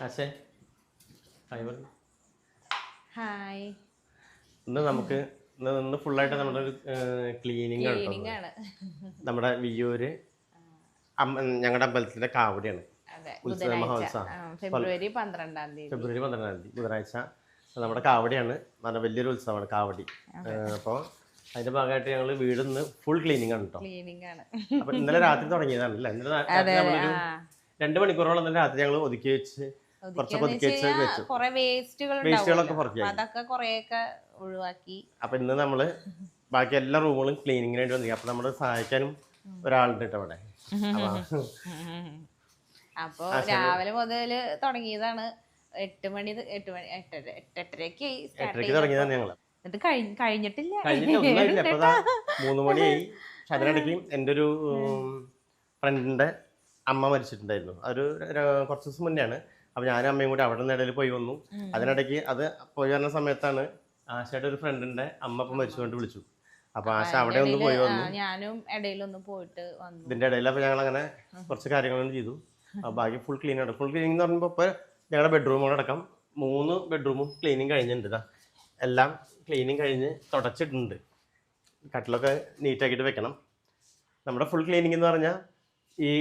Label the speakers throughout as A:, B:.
A: ആശേ. Hi പറഞ്ഞു
B: hi.
A: ഇന്ന് നമുക്ക് ഇന്ന് ഇന്ന് ഫുള്ളായിട്ട് നമ്മുടെ ഒരു ക്ലീനിങ് ആണ് നമ്മുടെ വിയൂര് ഞങ്ങളുടെ അമ്പലത്തിന്റെ കാവടിയാണ് ഉത്സവ മഹോത്സവം.
B: ഫെബ്രുവരി പന്ത്രണ്ടാം തീയതി.
A: ഫെബ്രുവരി പന്ത്രണ്ടാം തീയതി ബുധനാഴ്ച. നമ്മുടെ കാവടിയാണ് നല്ല വലിയൊരു ഉത്സവമാണ് കാവടി അപ്പോൾ അതിന്റെ ഭാഗമായിട്ട് ഞങ്ങൾ വീട് ഇന്ന് ഫുൾ ക്ലീനിങ് ആണ് കേട്ടോ. അപ്പൊ ഇന്നലെ രാത്രി തുടങ്ങിയതാണ് അല്ലേ? ഇന്നലെ രണ്ടു മണിക്കൂറോളം ഇന്നലെ രാത്രി ഞങ്ങൾ ഒതുക്കി വെച്ച് കുറച്ചൊക്കെ
B: വേസ്റ്റുകൾ അതൊക്കെ കൊറേയൊക്കെ ഒഴിവാക്കി.
A: അപ്പൊ ഇന്ന് നമ്മൾ ബാക്കി എല്ലാ റൂമുകളും ക്ലീനിങ്ങിന് വേണ്ടി വന്നിരിക്കും. അപ്പൊ നമ്മൾ സഹായിക്കാനും ഒരാളുണ്ട് കേട്ടോ അവിടെ അപ്പൊ
B: രാവിലെ മുതൽ തുടങ്ങിയതാണ്. എട്ട് മണി എട്ട് മണി എട്ടര
A: എട്ടരക്ക് തുടങ്ങിയതാണ് ഞങ്ങൾ.
B: എന്നിട്ട് കഴിഞ്ഞ കഴിഞ്ഞിട്ടില്ല.
A: മൂന്ന് മണിയായി അതിനിടയ്ക്ക് എന്റെ ഒരു ഫ്രണ്ടിന്റെ അമ്മ മരിച്ചിട്ടുണ്ടായിരുന്നു. അതൊരു ര- കുറച്ച് ദിവസം മുന്നെയാണ്. അപ്പൊ ഞാനും അമ്മയും കൂടി അവിടെ നിന്ന് ഇടയിൽ പോയി വന്നു. അതിനിടയ്ക്ക് അത് പോയി വരുന്ന സമയത്താണ് ആശയുടെ ഒരു ഫ്രണ്ടിന്റെ അമ്മ ഇപ്പൊ മരിച്ചുകൊണ്ട് വിളിച്ചു. അപ്പൊ ആശ അവിടെ ഒന്ന് പോയി വന്നു.
B: ഞാനും ഇടയിലൊന്ന് പോയിട്ട് വന്നു.
A: ഇതിന്റെ ഇടയിൽ അപ്പൊ ഞങ്ങൾ അങ്ങനെ കുറച്ച് കാര്യങ്ങളൊന്നും ചെയ്തു. അപ്പൊ ബാക്കി ഫുൾ ക്ലീൻ ആണ്. ഫുൾ ക്ലീനിങ് എന്ന് പറയുമ്പോൾ ഇപ്പൊ ഞങ്ങളുടെ ബെഡ്റൂമുകളടക്കം മൂന്ന് ബെഡ്റൂമും ക്ലീനിങ് കഴിഞ്ഞിട്ടുണ്ട് എല്ലാം ക്ലീനിങ് കഴിഞ്ഞ് തുടച്ചിട്ടുണ്ട്. കട്ടിലൊക്കെ നീറ്റാക്കിയിട്ട് വെക്കണം. നമ്മുടെ ഫുൾ ക്ലീനിങ് എന്ന് പറഞ്ഞാൽ ഈ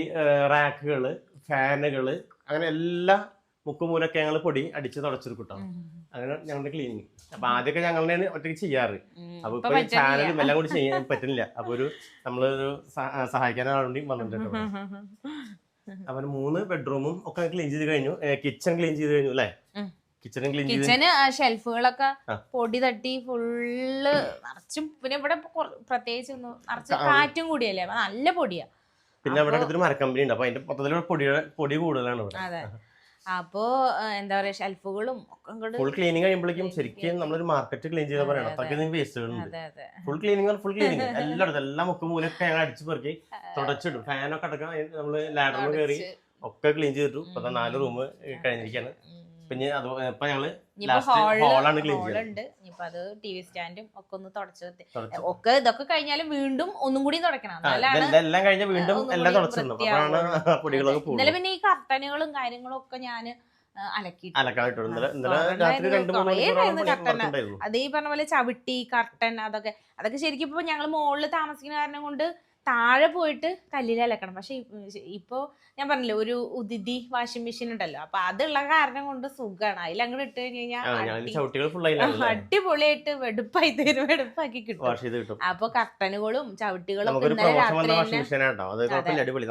A: റാക്കുകൾ ഫാനുകൾ അങ്ങനെ എല്ലാ മുക്കുമൂലൊക്കെ ഞങ്ങൾ പൊടി അടിച്ച് തുടച്ചെടുക്കും കേട്ടോ. അങ്ങനെ ഞങ്ങളുടെ ക്ലീനിങ് അപ്പൊ ആദ്യമൊക്കെ ഞങ്ങൾ ഒറ്റയ്ക്ക് ചെയ്യാറ്. അപ്പൊ ഇപ്പൊ ചാനലും എല്ലാം കൂടി ചെയ്യാൻ പറ്റുന്നില്ല അപ്പൊ ഒരു നമ്മളൊരു സഹ- സഹായിക്കാൻ ആളുകൂടി വന്നിട്ടുണ്ട് അവന് മൂന്ന് ബെഡ്റൂമും ഒക്കെ ക്ലീൻ ചെയ്ത് കഴിഞ്ഞു. കിച്ചൺ ക്ലീൻ ചെയ്ത് കഴിഞ്ഞു അല്ലേ. കിച്ചണും ക്ലീൻ
B: കിച്ചന് ഷെൽഫുകളൊക്കെ പൊടി തട്ടി ഫുള്ള് നിറച്ചും പിന്നെ ഇവിടെ പ്രത്യേകിച്ച് ഒന്നും നിറച്ച് കാറ്റും കൂടിയല്ലേ? നല്ല പൊടിയാ.
A: പിന്നെ അവിടെ അടുത്തൊരു മരക്കമ്പനി ഉണ്ട് അപ്പൊ അതിന്റെ മൊത്തത്തിലുള്ള പൊടിയുടെ പൊടി കൂടുതലാണ് ഇവിടെ.
B: അതെ അപ്പോ എന്താ പറയാ ഷെൽഫുകളും ഒക്കെ
A: ഫുൾ ക്ലീനിങ് കഴിയുമ്പോഴേക്കും ശരിക്കും നമ്മളൊരു മാർക്കറ്റ് ക്ലീൻ ചെയ്താൽ പറയണം. അത്രയ്ക്ക് വേസ്റ്റുകളുണ്ട് ഫുൾ ക്ലീനിങ് ഫുൾ ക്ലീനിങ് എല്ലായിടത്തും എല്ലാ മുക്കും മൂലൊക്കെ ഞങ്ങൾ അടിച്ചു പെറുക്കി തുടച്ചിടും. ഫാനൊക്കെ അടക്കം നമ്മൾ ലാഡറിൽ കയറി ഒക്കെ ക്ലീൻ ചെയ്തിട്ടു. ഇപ്പൊ നാല് റൂം കഴിഞ്ഞിരിക്കാണ്. പിന്നെ അത് ഇപ്പൊ
B: ഞങ്ങൾ
A: ഹോളാണ് ക്ലീൻ ചെയ്യുന്നത്
B: ഹോളുണ്ട് ഇനിയിപ്പോ അത് ടി വി സ്റ്റാൻഡും ഒക്കെ ഒന്ന് തുടച്ച് ഒക്കെ ഇതൊക്കെ കഴിഞ്ഞാലും വീണ്ടും ഒന്നും കൂടി തുടക്കണം.
A: എല്ലാം കഴിഞ്ഞ വീണ്ടും എല്ലാം തുടച്ചിടണം. പൊടികളൊക്കെ
B: ഇന്നലെ പിന്നെ ഈ കർട്ടനുകളും കാര്യങ്ങളും ഒക്കെ
A: ഞാൻ
B: അത് ഈ പറഞ്ഞ പോലെ ചവിട്ടി കർട്ടൻ അതൊക്കെ അതൊക്കെ ശരിക്കും ഇപ്പൊ ഞങ്ങൾ മുകളിൽ താമസിക്കുന്ന കാരണം കൊണ്ട് താഴെ പോയിട്ട് കല്ലിൽ അലക്കണം. പക്ഷെ ഇപ്പോ ഞാൻ പറഞ്ഞില്ലേ ഒരു ഉദിതി വാഷിംഗ് മെഷീൻ ഉണ്ടല്ലോ. അപ്പൊ അതുള്ള കാരണം കൊണ്ട് സുഖമാണ് അതിൽ അങ്ങോട്ട് ഇട്ട് കഴിഞ്ഞ് കഴിഞ്ഞാൽ അടിപൊളിയായിട്ട് വെടുപ്പായി തരും വെടുപ്പാക്കി കിട്ടും. അപ്പൊ കർട്ടനുകളും ചവിട്ടികളും ഇന്നലെ രാത്രി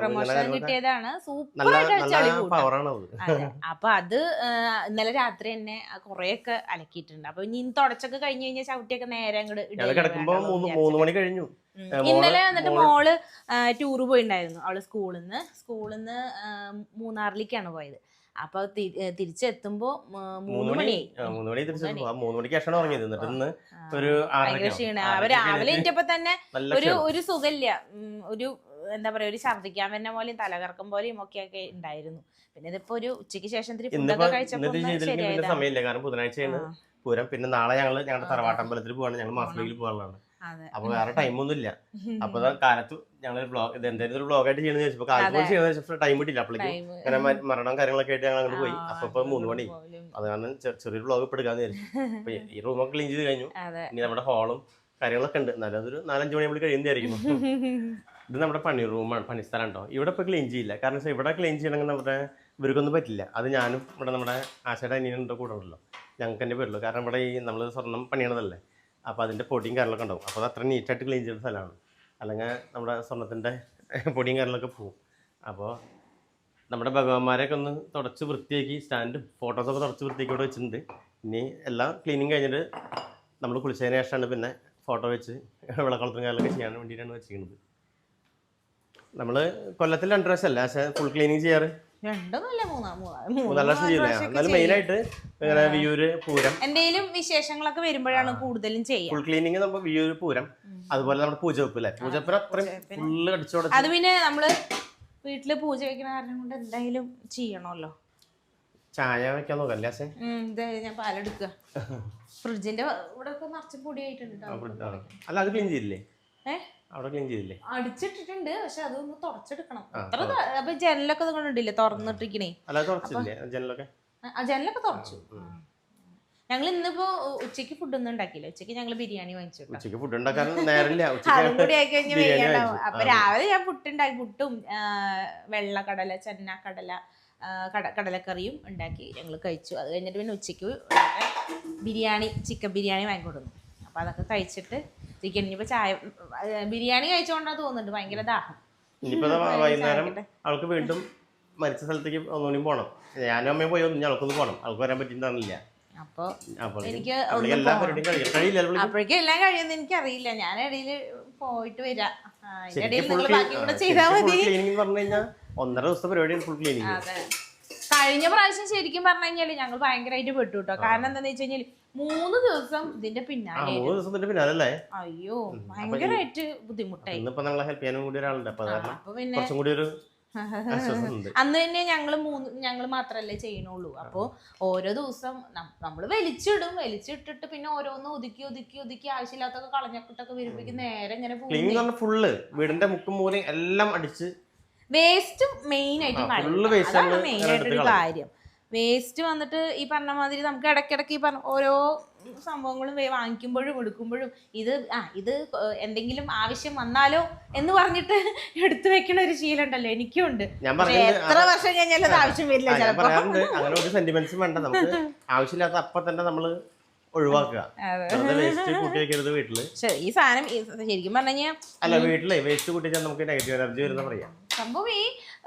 B: പ്രൊമോഷൻ കിട്ടിയതാണ്. സൂപ്പർ അപ്പൊ അത് ഇന്നലെ രാത്രി തന്നെ കുറെയൊക്കെ അലക്കിയിട്ടുണ്ട്. അപ്പൊ ഇനി തുടച്ചൊക്കെ കഴിഞ്ഞു കഴിഞ്ഞാൽ ചവിട്ടിയൊക്കെ നേരെ അങ്ങോട്ട്
A: മൂന്ന് മണി കഴിഞ്ഞു.
B: ഇന്നലെ
A: വന്നിട്ട്
B: മോൾ ടൂർ പോയിണ്ടായിരുന്നു അവൾ സ്കൂളിൽ നിന്ന് സ്കൂളിൽ നിന്ന് മൂന്നാറിലേക്കാണ് പോയത്. അപ്പൊ തിരിച്ചെത്തുമ്പോ
A: മൂന്ന് മണി?
B: മണിയായി.
A: ആ, മൂന്ന് മണി തിരിച്ചു ആ മൂന്ന് മണിക്ക് ശേഷമാണ് ഉറങ്ങിയത്. എന്നിട്ട് ഇന്ന് ഒരു
B: രാവിലെ എത്തിയപ്പോ തന്നെ ഒരു ഒരു സുഖമില്ല ഒരു എന്താ പറയാ ഒരു ഛർദിക്കാൻ വരുന്ന പോലെയും തലകറക്കം പോലെയും ഒക്കെ ഒക്കെ ഉണ്ടായിരുന്നു പിന്നെ ഇതിപ്പോ ഒരു ഉച്ചയ്ക്ക് ശേഷം
A: സമയമില്ല. കാരണം ബുധനാഴ്ചയാണ് പൂരം. പിന്നെ നാളെ ഞങ്ങൾ ഞങ്ങളുടെ തറവാട്ടമ്പലത്തിൽ പോവാണ്. ഞങ്ങൾ മാസത്തിൽ പോകാനുള്ളതാണ് അപ്പൊ വേറെ ടൈമൊന്നും ഇല്ല അപ്പൊ കാലത്ത് ഞങ്ങൾ ബ്ലോഗ് ഇത് എന്തായാലും ഒരു ബ്ലോഗായിട്ട് ചെയ്യണമെന്ന് കാലത്ത് വെച്ചപ്പോ ടൈം കിട്ടില്ല അപ്പോഴേക്കും
B: ടൈം
A: അങ്ങനെ മരണം കാര്യങ്ങളൊക്കെ ആയിട്ട് ഞങ്ങൾ അങ്ങോട്ട് പോയി. അപ്പൊ ഇപ്പൊ മൂന്ന് മണി. അത് കാരണം ചെറിയൊരു ബ്ലോഗ് ഇപ്പൊ എടുക്കാന്ന് വിചാരിച്ചു. ഈ റൂമൊക്കെ ക്ലീൻ ചെയ്ത് കഴിഞ്ഞു. ഇനി നമ്മുടെ ഹാളും കാര്യങ്ങളൊക്കെ ഉണ്ട്. എന്നാലും അതൊരു നാലഞ്ച് മണി നമ്മൾ കഴിയുന്നതായിരിക്കും. ഇത് നമ്മുടെ പണി റൂമാണ് പണി സ്ഥലം ഉണ്ടോ? ഇവിടെ ഇപ്പൊ ക്ലീൻ ചെയ്യില്ല. കാരണം വെച്ചാൽ ഇവിടെ ക്ലീൻ ചെയ്യണമെങ്കിൽ നമ്മുടെ ഇവർക്കൊന്നും പറ്റില്ല. അത് ഞാനും ഇവിടെ നമ്മുടെ ആശയുടെ അനിയനുണ്ട് കൂടെ ഉണ്ടല്ലോ ഞങ്ങൾക്ക് തന്നെ വരുള്ളൂ കാരണം ഇവിടെ ഈ നമ്മൾ സ്വർണം പണിയണതല്ലേ? അപ്പോൾ അതിന്റെ പൊടിയും കാര്യങ്ങളൊക്കെ ഉണ്ടാവും. അപ്പോൾ അത് അത്ര നീറ്റായിട്ട് ക്ലീൻ ചെയ്യുന്ന സ്ഥലമാണ്. അല്ലെങ്കിൽ നമ്മുടെ സ്വർണത്തിന്റെ പൊടിയും കാര്യങ്ങളൊക്കെ പോവും. അപ്പോൾ നമ്മുടെ ഭഗവാന്മാരെയൊക്കെ ഒന്ന് തുടച്ച് വൃത്തിയാക്കി സ്റ്റാൻഡും ഫോട്ടോസൊക്കെ തുടച്ച് വൃത്തിയാക്കി ഇവിടെ വെച്ചിട്ടുണ്ട്. ഇനി എല്ലാം ക്ലീനിങ് കഴിഞ്ഞിട്ട് നമ്മൾ കുളിച്ചതിന് ശേഷമാണ് പിന്നെ ഫോട്ടോ വെച്ച് വിളക്കുളത്തും കാര്യങ്ങളൊക്കെ ചെയ്യാൻ വേണ്ടിയിട്ടാണ് വെച്ചിരിക്കുന്നത്. നമ്മൾ കൊല്ലത്തിൽ രണ്ട് പ്രാവശ്യമല്ല പക്ഷേ ഫുൾ ക്ലീനിങ് ചെയ്യാറ്?
B: രണ്ടൊന്നുമില്ല മൂന്നാ മൂന്നാ
A: മൂന്നാൽ പ്രാവശ്യം ചെയ്യില്ല എന്നാലും മെയിനായിട്ട് ഇങ്ങനെ വിയൂര് പൂരം.
B: എന്തെങ്കിലും വിശേഷങ്ങളൊക്കെ വരുമ്പോഴാണ് കൂടുതലും ചെയ്യുക
A: ഫുൾ ക്ലീനിങ് നമ്മൾ വിയൂര് പൂരം അതുപോലെ നമ്മുടെ പൂജവെപ്പ് അല്ലേ പൂജവെപ്പിന് അത്രയും ഫുള്ള് അടിച്ചോടെ
B: അത് പിന്നെ നമ്മൾ വീട്ടിൽ പൂജ വെക്കുന്ന കാരണം കൊണ്ട് എന്തായാലും ചെയ്യണമല്ലോ.
A: ചായ വെക്കാൻ നോക്കല്ലേ
B: ഞാൻ പാലെടുക്ക. ഫ്രിഡ്ജിന്റെ ഇവിടെ നിറച്ച് പൊടിയായിട്ടുണ്ട് ട്ടോ.
A: അല്ല അത് ക്ലീൻ ചെയ്തില്ലേ?
B: ഏ?
A: അവിടെ ക്ലീൻ ചെയ്തില്ലേ?
B: അടിച്ചിട്ടിട്ടുണ്ട് പക്ഷെ അതൊന്ന് തുടച്ചെടുക്കണം അത്ര അപ്പൊ ജനലൊക്കെ കണ്ടിട്ടില്ലേ തുറന്നിട്ടിരിക്കണേ?
A: അല്ല ജനലൊക്കെ?
B: ആ ജനലൊക്കെ തുറച്ചു. ഞങ്ങൾ ഇന്നിപ്പോ ഉച്ചയ്ക്ക് ഫുഡൊന്നും ഉണ്ടാക്കിയില്ല. ഉച്ചയ്ക്ക് ഞങ്ങൾ ബിരിയാണി വാങ്ങിച്ചു
A: ഉച്ചയ്ക്ക് ഫുഡ് ഉണ്ടാക്കാൻ നേരമില്ല.
B: അതും കൂടി ആയി
A: ബിരിയാണി
B: അപ്പൊ രാവിലെ ഞാൻ പുട്ടുണ്ടാക്കി പുട്ടും വെള്ളക്കടല ചെന്ന കടല കട കടലക്കറിയും ഉണ്ടാക്കി ഞങ്ങൾ കഴിച്ചു. അത് കഴിഞ്ഞിട്ട് പിന്നെ ഉച്ചയ്ക്ക് ബിരിയാണി ചിക്കൻ ബിരിയാണി വാങ്ങിക്കൊടുന്നു. അപ്പൊ അതൊക്കെ കഴിച്ചിട്ട് ചിക്കൻ ഇനിയിപ്പോ ചായ ബിരിയാണി കഴിച്ചോണ്ടാ തോന്നുന്നുണ്ട്. ഭയങ്കര ദാഹം.
A: ഇനിയിപ്പോ വൈകുന്നേരം അവൾക്ക് വീണ്ടും മരിച്ച സ്ഥലത്തേക്ക് ഒന്നുകൂടി പോണം. ഞാനും അമ്മയും പോയി ഒന്നും അവൾക്കൊന്ന് പോണം. അവൾക്ക് വരാൻ
B: അപ്പൊ
A: അപ്പോൾ
B: എനിക്ക്
A: എല്ലാ
B: അപ്പോഴേക്കും കഴിയുമെന്ന് എനിക്കറിയില്ല. ഞാൻ ഇടയിൽ പോയിട്ട് വരാം. ആ, അതിന്റെ ഇടയിൽ നിങ്ങൾ ബാക്കി കൂടെ ചെയ്താൽ മതി.
A: ക്ലീനിങ് എന്ന് കഴിഞ്ഞാൽ ഒന്നര ദിവസത്തെ പരിപാടിയാണ് ഫുൾ ക്ലീനിങ്
B: അതെ. കഴിഞ്ഞ പ്രാവശ്യം ശരിക്കും പറഞ്ഞു കഴിഞ്ഞാൽ ഞങ്ങൾ ഭയങ്കരമായിട്ട് പെട്ടു കേട്ടോ കാരണം എന്താണെന്ന് വെച്ച് കഴിഞ്ഞാൽ മൂന്ന് ദിവസം ഇതിന്റെ പിന്നാലെ
A: മൂന്ന് ദിവസത്തിന്റെ പിന്നാലല്ലേ?
B: അയ്യോ ഭയങ്കരമായിട്ട് ബുദ്ധിമുട്ടായി.
A: ഇന്നിപ്പോ നമ്മളെ ഹെൽപ്പ് ചെയ്യാനും കൂടി ഒരാളുണ്ട്. അപ്പൊ
B: പിന്നെ
A: കുറച്ചും കൂടി ഒരു
B: അന്ന് തന്നെ ഞങ്ങൾ മൂന്ന് ഞങ്ങൾ മാത്രല്ലേ ചെയ്യണുള്ളൂ. അപ്പോ ഓരോ ദിവസം നമ്മൾ വലിച്ചിടും. വലിച്ചിട്ടിട്ട് പിന്നെ ഓരോന്ന് ഒതുക്കി ഒതുക്കി ഒതുക്കി ആവശ്യമില്ലാത്തൊക്കെ കളഞ്ഞക്കിട്ടൊക്കെ വിരിപ്പിക്കും നേരെ ഇങ്ങനെ
A: ഫുള്ള് വീടിന്റെ മുക്കും മൂലയും എല്ലാം അടിച്ച്
B: വേസ്റ്റ് മെയിൻ ആയിട്ട് മെയിൻ ആയിട്ടൊരു കാര്യം. വേസ്റ്റ് വന്നിട്ട് ഈ പറഞ്ഞ മാതിരി നമുക്ക് ഇടയ്ക്കിടയ്ക്ക് ഈ പറഞ്ഞ ഓരോ സംഭവങ്ങളും വാങ്ങിക്കുമ്പോഴും എടുക്കുമ്പോഴും ഇത് ആ ഇത് എന്തെങ്കിലും ആവശ്യം വന്നാലോ എന്ന് പറഞ്ഞിട്ട് എടുത്തു വെക്കണ ഒരു ശീലം ഉണ്ടല്ലോ എനിക്കും ഉണ്ട്. എത്ര വർഷം കഴിഞ്ഞാലും അത് ആവശ്യം വരില്ല
A: ആ, ഞാൻ അങ്ങനെ ഒരു സെന്റിമെന്റ്സ് വേണ്ട. നമുക്ക് ആവശ്യമില്ലാത്ത അപ്പൊ തന്നെ നമ്മൾ ഒഴിവാക്കുക.
B: വീട്ടിൽ. ഈ സാധനം ശരിക്കും പറഞ്ഞു
A: അല്ല വീട്ടിലെ വേസ്റ്റ് കൂട്ടിച്ചാൽ നമുക്ക് നെഗറ്റീവ് എനർജി വരുന്ന പറയാം.
B: സംഭവം ഈ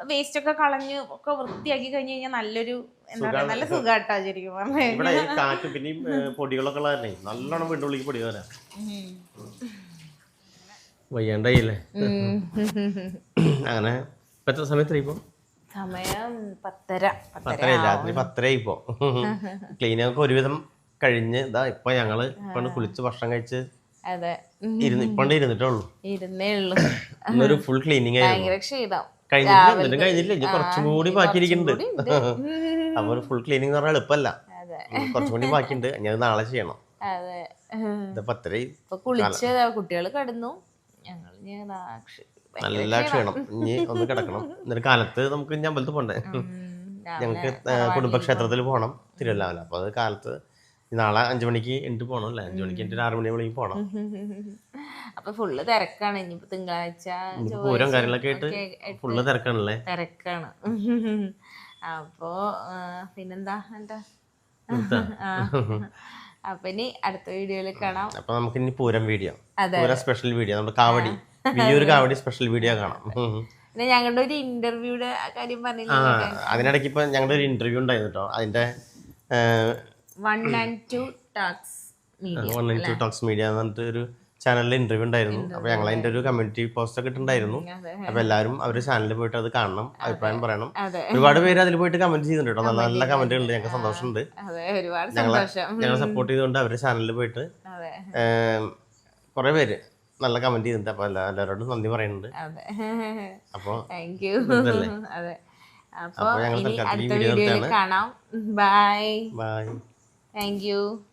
B: വേസ്റ്റ് ഒക്കെ കളഞ്ഞ് ഒക്കെ വൃത്തിയാക്കി കഴിഞ്ഞ് കഴിഞ്ഞാൽ നല്ലൊരു എന്താ പറയാ നല്ല സുഖാട്ടാ ശരിക്കും പറഞ്ഞു.
A: ഇവിടെ ഈ കാറ്റും പിന്നെ ഈ, ഏ, പൊടികളൊക്കെ ഉള്ള കാരണേ നല്ലോണം വീണ്ടും ഉള്ളിലേക്ക് പൊടി വരാം. വയ്യാണ്ടായില്ലേ? അങ്ങനെ. ഇപ്പൊ എത്ര സമയത്ത് ഇപ്പൊ?
B: സമയം പത്തര. പത്തര
A: പത്തര രാത്രി പത്തര ഇപ്പോ. ക്ലീനിങ് ഒരുവിധം കഴിഞ്ഞ് ഇതാ ഇപ്പൊ ഞങ്ങൾ ഇപ്പൊ കുളിച്ച് ഭക്ഷണം കഴിച്ച്
B: അതെ. ഉം.
A: ഇരുന്ന് ഇപ്പണ്ട് ഇരുന്നിട്ടേ ഉള്ളൂ
B: ഇരുന്നേ ഉള്ളു
A: ഇന്നൊരു ഫുൾ ക്ലീനിങ് ആയിരുന്നു.
B: ഭയങ്കര ക്ഷീണം
A: കഴിഞ്ഞിട്ടില്ല എന്നിട്ടും കഴിഞ്ഞിട്ടില്ല. ഇനി കുറച്ചും കൂടി ബാക്കിയിരിക്കുന്നുണ്ട്.
B: കൂടി
A: അപ്പൊ ഒരു ഫുൾ ക്ലീനിങ് എന്ന് പറഞ്ഞാൽ എളുപ്പമല്ല.
B: അതെ.
A: ഉം, കുറച്ചും കൂടി ബാക്കിയുണ്ട്. ഇനി നാളെ ചെയ്യണം.
B: അതെ. കുളിച്ച് കുട്ടികൾ കിടന്നു. ഞങ്ങൾ
A: നല്ല ക്ഷീണം. ഇനി ഒന്ന് കിടക്കണം. എന്നിട്ട് കാലത്ത് നമുക്ക് ഇനി അമ്പലത്തിൽ പോണ്ടേ. ഞങ്ങൾക്ക് കുടുംബക്ഷേത്രത്തിൽ പോകണം തിരുവല്ലാമല അപ്പൊ അത് കാലത്ത് നാളെ അഞ്ചു മണിക്ക് എനിക്ക് പോകണം അല്ലേ? അഞ്ചു മണിക്ക് എന്നിട്ട് ഒരു ആറു വിളിക്ക് പോകണം
B: അപ്പൊ ഫുള്ള് തിരക്കാണ്. ഇനിയിപ്പോ തിങ്കളാഴ്ച
A: പൂരം കാര്യങ്ങളൊക്കെ ആയിട്ട് ഫുള്ള് തിരക്കാണല്ലേ?
B: തിരക്കാണ്. അപ്പോ പിന്നെന്താ? എന്താ? അപ്പൊ ഇനി അടുത്ത വീഡിയോയിൽ കാണാം.
A: അപ്പൊ നമുക്ക് ഇനി Pooram video. Pooram special video. നമ്മുടെ കാവടി. വലിയൊരു കാവടി സ്പെഷ്യൽ വീഡിയോ കാണാം.
B: പിന്നെ ഞങ്ങളുടെ ഒരു ഇന്റർവ്യൂടെ കാര്യം പറഞ്ഞില്ലേ
A: അതിനിടയ്ക്ക് ഇപ്പൊ ഞങ്ങളുടെ ഒരു ഇന്റർവ്യൂ ഉണ്ടായിരുന്നു കേട്ടോ അതിന്റെ
B: one and two talks media
A: one in two talks media എന്ന് പറഞ്ഞിട്ട് ഒരു ചാനലിൽ ഇന്റർവ്യൂ ഉണ്ടായിരുന്നു. അപ്പൊ ഞങ്ങൾ അതിന്റെ ഒരു കമ്മ്യൂണിറ്റി പോസ്റ്റ് ഒക്കെ ഇട്ടുണ്ടായിരുന്നു അപ്പൊ എല്ലാവരും അവരുടെ ചാനലിൽ പോയിട്ട് അത് കാണണം അഭിപ്രായം പറയണം. ഒരുപാട് പേര് അതിൽ പോയിട്ട് കമന്റ് ചെയ്യുന്നുണ്ട് കേട്ടോ. നല്ല നല്ല കമന്റുകൾ ഉണ്ട്. ഞങ്ങൾക്ക് സന്തോഷമുണ്ട്. ഞങ്ങളെ സപ്പോർട്ട് ചെയ്തുകൊണ്ട് അവരുടെ ചാനലിൽ പോയിട്ട് കുറെ പേര് നല്ല കമന്റ് ചെയ്തിട്ടുണ്ട് അപ്പൊ എല്ലാ എല്ലാവരോടും നന്ദി പറയുന്നുണ്ട്.
B: അപ്പൊ
A: അപ്പൊ ഞങ്ങൾ
B: കാണാം. Bye
A: bye
B: Thank you.